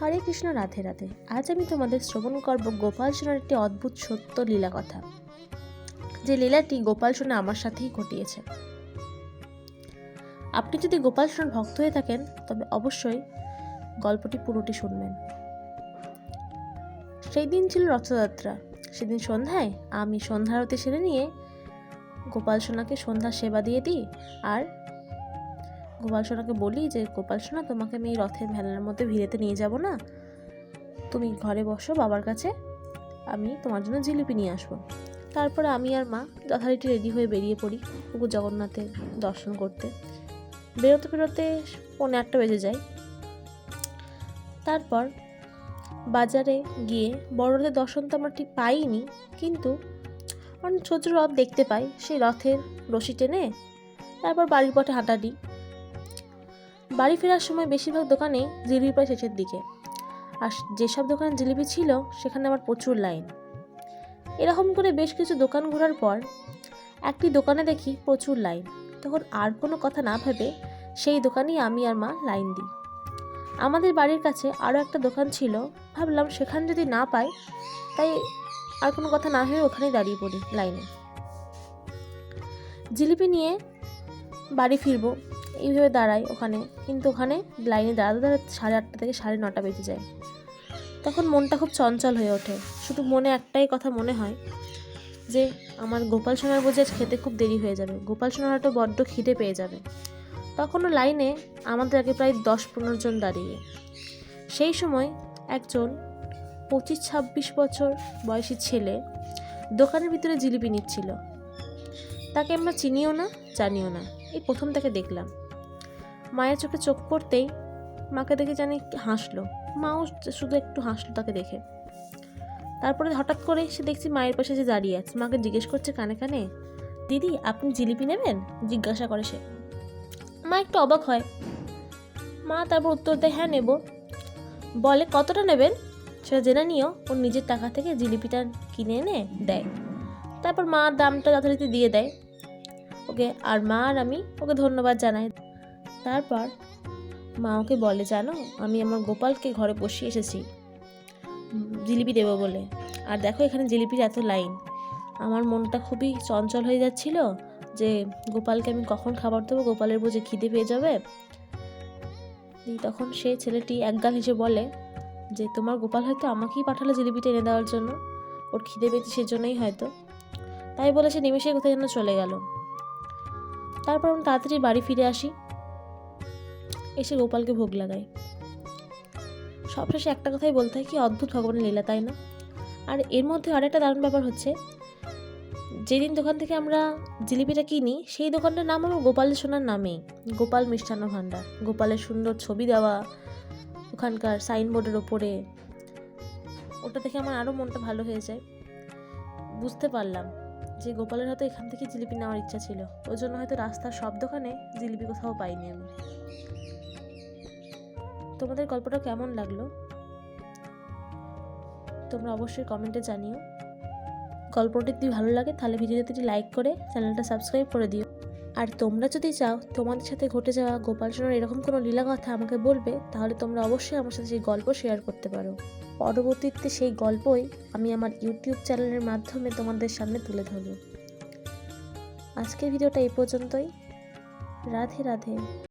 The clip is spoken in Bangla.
হরে কৃষ্ণ, রাধে রাধে। আজ আমি তোমাদের শ্রবণ করব গোপাল সোনার একটি অদ্ভুত সত্য লীলা কথা। যে লীলাটি গোপাল সোনা আমার সাথেই ঘটিয়েছে। আপনি যদি গোপাল সোনার ভক্ত হয়ে থাকেন, তবে অবশ্যই গল্পটি পুরোটি শুনবেন। সেই দিন ছিল রথযাত্রা। সেদিন সন্ধ্যায় আমি সন্ধ্যা আরতি সেরে নিয়ে গোপাল সোনাকে সন্ধ্যা সেবা দিয়ে দিই আর গোপাল সোনাকে বলি যে, গোপাল সোনা, তোমাকে আমি এই রথের ভেলার মধ্যে ভিড়েতে নিয়ে যাব না? তুমি ঘরে বসো বাবার কাছে, আমি তোমার জন্য জিলিপি নিয়ে আসব। তারপরে আমি আর মা যথারীতি রেডি হয়ে বেরিয়ে পড়ি পুকুর জগন্নাথের দর্শন করতে। বেরোতে বেরোতে পৌনে আটটা বেজে যায়। তারপর বাজারে গিয়ে বড়দের দর্শন তো আমরা ঠিক পাইনি কিন্তু অনেক ছোট রথ দেখতে পাই। সেই রথের রশি টেনে তারপর বাড়ির পথে হাঁটা দিই বাড়ি ফেরার সময় বেশিরভাগ দোকানেই জিলিপি প্রায় শেষের দিকে। আর যেসব দোকানে জিলিপি ছিল, সেখানে আমার প্রচুর লাইন। এরকম করে বেশ কিছু দোকান ঘোরার পর একটি দোকানে দেখি প্রচুর লাইন। তখন আর কোনো কথা না ভেবে সেই দোকানেই আমি আর মা লাইন দিই। আমাদের বাড়ির কাছে আরও একটা দোকান ছিল, ভাবলাম সেখানে যদি না পাই, তাই আর কোনো কথা না ভেবে ওখানেই দাঁড়িয়ে পড়ি লাইনে। জিলিপি নিয়ে বাড়ি ফিরবো এইভাবে দাঁড়াই ওখানে। কিন্তু ওখানে লাইনে দাঁড়াতে দাঁড়াতে সাড়ে আটটা থেকে সাড়ে নটা বেজে যায়। তখন মনটা খুব চঞ্চল হয়ে ওঠে। শুধু মনে একটাই কথা মনে হয় যে, আমার গোপাল সোনার বোঝে খেতে খুব দেরি হয়ে যাবে। গোপাল সোনার হয়তো বড্ড খিদে পেয়ে যাবে। তখনও লাইনে আমাদের আগে প্রায় দশ পনেরো জন দাঁড়িয়ে। সেই সময় একজন পঁচিশ ছাব্বিশ বছর বয়সী ছেলে দোকানের ভিতরে জিলিপি নিচ্ছিল। তাকে আমরা চিনিও না, জানিও না। এই প্রথম তাকে দেখলাম। মায়ের চোখে চোখ পড়তেই মাকে দেখে জানি হাসলো। মাও শুধু একটু হাসলো তাকে দেখে। তারপরে হঠাৎ করে সে দেখছি মায়ের পাশে যে দাঁড়িয়ে আছে। মাকে জিজ্ঞেস করছে কানে কানে, দিদি, আপনি জিলিপি নেবেন? জিজ্ঞাসা করে সে। মা একটু অবাক হয়। মা তারপর উত্তর দেয় হ্যাঁ নেব। বলে, কতটা নেবেন? সেটা জেনে নিও ওর নিজের টাকা থেকে জিলিপিটা কিনে এনে দেয়। তারপর মা দামটা যথারীতি দিয়ে দেয়। ওকে, আর মা আর আমি ওকে ধন্যবাদ জানাই। তারপর, মা ওকে বলে, জানো, আমি আমার গোপালকে ঘরে বসিয়ে এসেছি। জিলিপি দেবো বলে। আর দেখো, এখানে জিলিপির এত লাইন। আমার মনটা খুবই চঞ্চল হয়ে যাচ্ছিল যে, গোপালকে আমি কখন খাবার দেবো? গোপালের বুঝে খিদে পেয়ে যাবে? তখন সে ছেলেটি একগাল হেসে বলে, যে, তোমার গোপাল হয়তো আমাকেই পাঠালো জিলিপিটা এনে দেওয়ার জন্য। ওর খিদে পেয়েছে সেজন্যই হয়তো। তাই বলে সে নিমেষে কোথায় যেন চলে গেল। তারপর আমি তাড়াতাড়ি বাড়ি ফিরে আসি। এসে গোপালকে ভোগ লাগাই সবশেষে একটা কথাই বলতে হয়, কি অদ্ভুত ভগবানের লীলা, তাই না? আর এর মধ্যে আরেকটা দারুণ ব্যাপার হচ্ছে, যেদিন দোকান থেকে আমরা জিলিপিটা কিনি, সেই দোকানটার নাম আমার গোপাল সোনার নামেই, গোপাল মিষ্টান্ন ভাণ্ডার। গোপালের সুন্দর ছবি দেওয়া, ওখানকার সাইনবোর্ডের ওপরে, ওটা দেখে আমার আরও মনটা ভালো হয়ে যায়। বুঝতে পারলাম যে গোপালের হয়তো এখান থেকে জিলিপি নেওয়ার ইচ্ছা ছিল। ওই জন্য হয়তো রাস্তার সব দোকানে জিলিপি কোথাও পাইনি আমি। তোমাদের গল্পটা কেমন লাগল? তোমরা অবশ্যই কমেন্টে জানিও। গল্পটি যদি ভালো লাগে, তাহলে ভিডিওতে লাইক করে চ্যানেলটা সাবস্ক্রাইব করে দিও। আর তোমরা যদি চাও তোমাদের সাথে ঘটে যাওয়া গোপাল সোনার এরকম কোনো লীলা কথা আমাকে বলবে, তাহলে তোমরা অবশ্যই আমার সাথে সেই গল্প শেয়ার করতে পারো। পরবর্তীতে সেই গল্পই আমি আমার ইউটিউব চ্যানেলের মাধ্যমে তোমাদের সামনে তুলে ধরব। আজকের ভিডিওটা এই পর্যন্তই। রাধে রাধে।